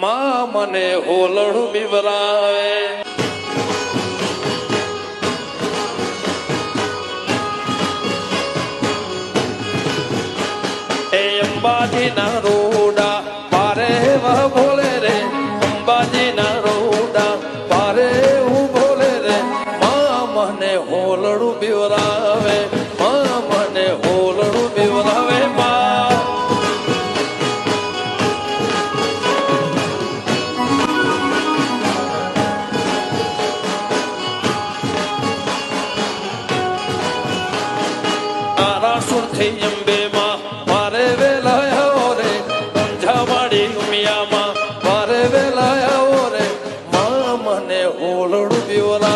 માં મને હોલડું બિવરાવે. એ અંબાજી ના રોડા પારે વહ ભોલે રે. અંબાજી ના રોડા પારે હું ભોલે રે. માં મને હોલડું બીવરાવે. સુર થઈ અંબે માં મારે વેલા આવો રે ઝાવાડી ઉમિયામાં. મારે વેલા આવો રે, મા મને ઓલડું પીવલા